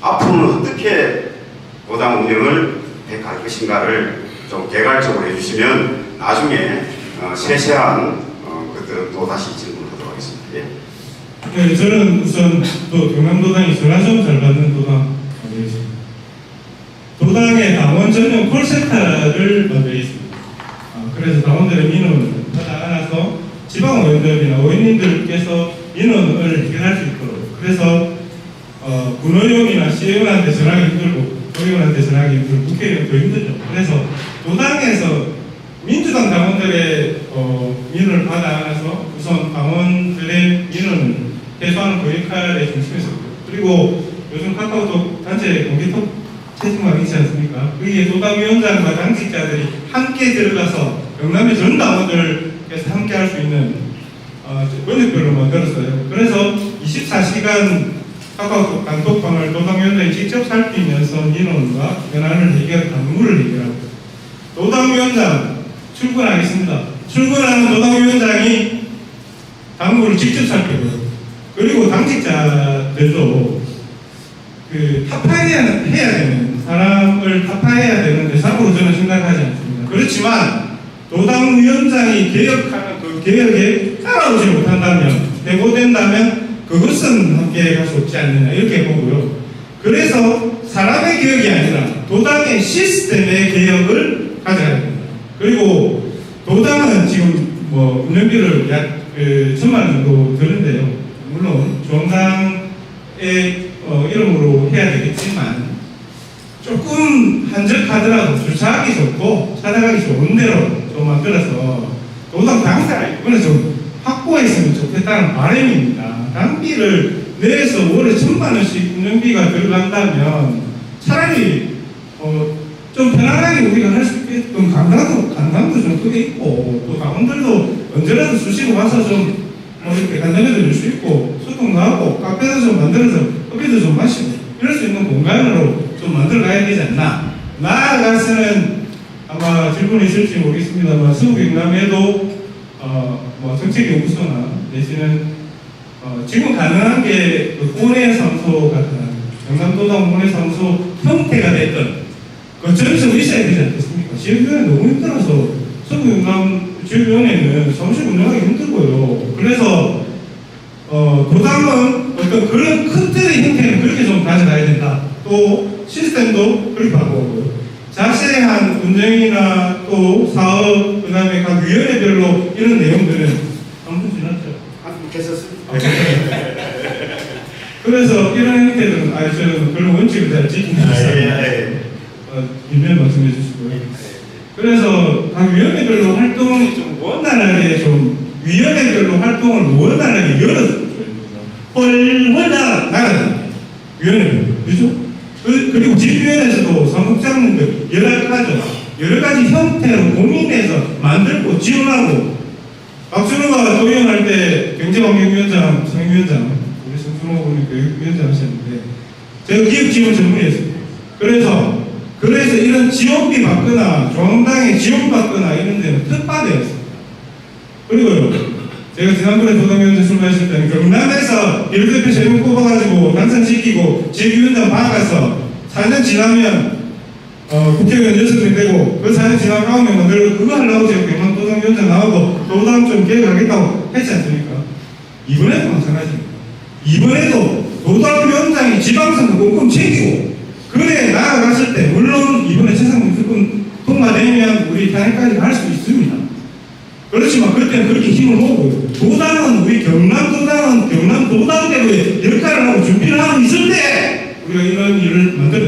앞으로는 어떻게 도당 운영을 할 것인가를 좀 개괄적으로 해주시면 나중에 어, 세세한 어, 것들은 또 다시 질문하도록 하겠습니다. 예. 네, 저는 우선 또 경남도당이 좀잘 받는 도당 되겠습니다. 도당의 당원 전용 콜센터를 만들어 있습니다. 아, 그래서 당원들의 민원을 받아 안아서 지방 의원들이나 의원님들께서 민원을 해결할 수 있도록 그래서 어, 군의원이나 시의원한테 전화하기 힘들고 도의원한테 전화하기 힘들고 국회의원 더 힘들죠. 그래서 도당에서 민주당 당원들의 어, 민원을 받아 안아서 우선 당원들의 민원을 해소하는 그 역할에 중심에서 그리고 요즘 카카오톡 단체 공개톡 채팅방 있지 않습니까? 거기에 도당위원장과 당직자들이 함께 들어가서 경남의 전 당원들께서 함께 할 수 있는 어, 번역별로 만들었어요. 그래서 24시간 카카오톡 단톡방을 도당위원장이 직접 살피면서 민원과 현안을 해결, 당무를 해결하고 도당위원장 출근하겠습니다. 출근하는 도당위원장이 당무를 직접 살피고요. 그리고 당직자들도 그 타파해야 해야 되는 사람을 타파해야 되는 대상으로 저는 생각하지 않습니다. 그렇지만 도당위원장이 개혁하는 그 개혁에 따라오지 못한다면 해고된다면 그것은 함께 갈 수 없지 않느냐 이렇게 보고요. 그래서 사람의 개혁이 아니라 도당의 시스템의 개혁을 가져야 됩니다. 그리고 도당은 지금 뭐 운영비를 약 그 천만 원 정도 드는데요. 물론 중앙당의 어, 이름으로 해야 되겠지만 조금 한적하더라도 주차하기 좋고 찾아가기 좋은 데로 좀 만들어서 도당 당사가 이번에 좀 확보했으면 좋겠다는 바람입니다. 당비를 내서 월에 천만 원씩 운영비가 들어간다면 차라리 어, 좀 편안하게 우리가 할 수 있게끔 강당도 강당도 좀 크게 있고 또 당원들도 언제라도 수시로 와서 좀 뭐 이렇게 간단하게 줄수 있고 소통도 하고 카페도 좀 만들어서 커피도 좀 마시고 이럴 수 있는 공간으로 좀 만들어 가야 되지 않나. 나아가서는 아마 질문이 있을지 모르겠습니다만 서울 경남에도 어 뭐 정책 연구소나 내지는 어 지금 가능한 게그 혼외사무소 같은 경남도당 혼외사무소 형태가 됐던 그 점수가 있어야 되지 않겠습니까? 지역위원회 너무 힘들어서 서울경남 지역위원회는 사무실 운영하기 힘들고요. 그래서 어, 도당은 어떤 그런 큰 틀의 형태는 그렇게 좀 가져가야 된다. 또 시스템도 그렇게 바꾸고요. 자세한 운영이나 또 사업, 그 다음에 각 위원회별로 이런 내용들은. 한분 계셨습니까? 그래서 이런 형태들은 아 저는 그런 원칙을 잘 지키는 아, 사람. 예, 예. 어, 일면 말씀해 주시고요. 그래서 각 위원회별로 활동이 좀 원활하게 좀 위원회별로 활동을 원활하게 열어서 헐헐 나가는 위원회별 그죠? 그, 그리고 집위원회에서도 사무장님들 연락하죠. 여러 가지 형태로 고민해서 만들고 지원하고 박준호가 도의원 때 상임위원장 우리 성준호 군이 교육위원장 하셨는데 제가 기업 지원 전문이었습니다. 그래서 그래서 이런 지원비 받거나 중앙당에 지원 받거나 이런 데는 특화되었습니다. 그리고요, 제가 지난번에 도당위원장 출마했을 때는 경남에서 비례대표 세명 뽑아가지고 당선시키고 지역위원장 받아가서 4년 지나면 어, 국회의원 6명 되고 그 4년 지나면 9명 만들고 그거 하려고 제가 경남 도당위원장 나오고 도당 좀 개혁하겠다고 했지 않습니까? 이번에도 마찬가지입니다. 이번에도 도당위원장이 지방선거 꼼꼼 챙기고 그래 나아갔을 때 물론 이번에 최상무 특권 통과되면 우리 탄핵까지 갈 수 있습니다. 그렇지만 그때는 그렇게 힘을 모으고 도당은 우리 경남 도당은 경남 도당대로의 역할을 하고 준비를 하고 있을 때 우리가 이런 일을 만들